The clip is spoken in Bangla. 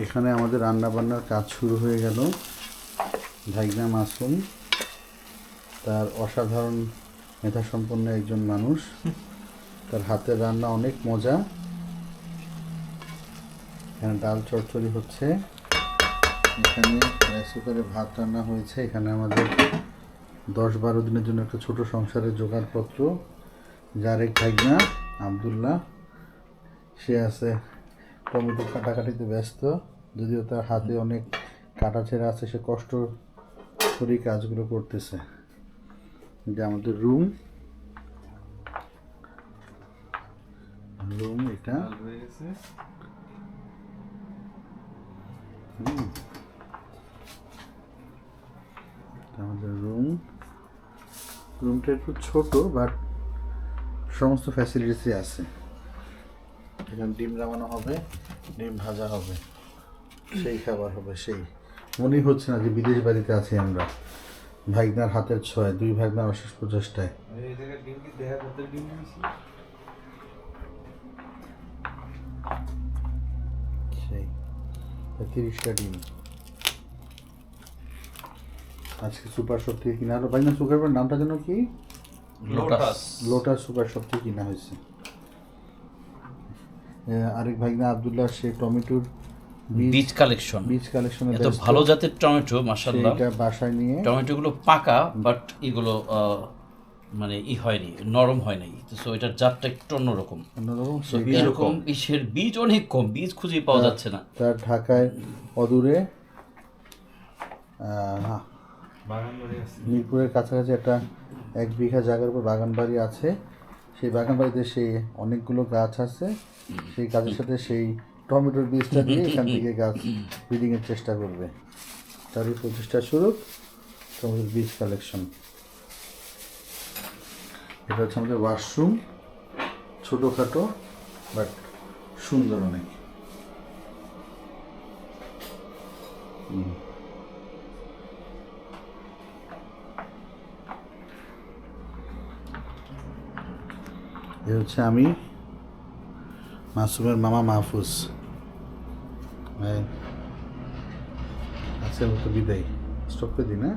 এখানে আমাদের রান্না বান্নার কাজ শুরু হয়ে গেল। ভাইগনা মাসুম তার অসাধারণ মেধাসম্পন্ন একজন মানুষ। তার হাতের রান্না অনেক মজা। এখানে ডাল চচ্চড়ি হচ্ছে। এখানে রাইস কুকারে ভাত রান্না হয়েছে। এখানে আমাদের দশ বারো দিনের জন্য একটা ছোট সংসারের জোগাড়পত্র। যার এক ভাইগনা আবদুল্লাহ। সে আছে টমেটো কাটাকাটিতে ব্যস্ত যদিও তার হাতে অনেক কাটা ছেঁড়া আছে সে কষ্ট করেই কাজগুলো করতেছে। এটা আমাদের রুম। রুম এটা। আমাদের রুম। রুমটা একটু ছোট বাট সমস্ত ফ্যাসিলিটিসই আছে। এখানে ডিম নামানো হবে। ডিম ভাজা হবে সেই খাবার হবে সেই। মনেই হচ্ছে না যে বিদেশ বাড়িতে আছি আমরা। ভাইগনার হাতের ছয় দুই ভাইগনার অশেষ প্রচেষ্টায়। সেই তিরিশটা ডিম। আজকে সুপার শপ থেকে কিনা হলো। ভাইগনা সুগার নামটা যেন কি? লোটাস লোটাস সুপার শপ থেকে কিনা হয়েছে। আরেক ভাইগনা আবদুল্লাহ সে টমেটোর বীজ কালেকশন বীজ কালেকশনে এত ভালো জাতের টমেটো মাসাল্লাহ সেইটা বাসায় নিয়ে টমেটোগুলো পাকা বাট এগুলো আহ, মানে ই হয়নি নরম হয় নাই। তো এটার জাতটা একটু অন্যরকম। এরকম ইসের বীজ অনেক কম বীজ খুঁজে পাওয়া যাচ্ছে না। তার ঢাকায় অদূরে মিরপুরের কাছাকাছি একটা এক বিঘা জায়গার উপর বাগান বাড়ি আছে। সেই বাগান বাড়িতে সেই অনেকগুলো গাছ আছে। সেই গাছের সাথে সেই টমেটোর বীজটা দিয়ে এখান থেকে গাছ ব্রিডিংয়ের চেষ্টা করবে। তারই প্রচেষ্টা স্বরূপ টমেটোর বীজ কালেকশন এটা হচ্ছে আমাদের ওয়াশরুম ছোটোখাটো বাট সুন্দর অনেক। এ হচ্ছে আমি মাসুমের মামা মাহফুজ। আজকের মতো বিদায়। স্টপ করে দিই না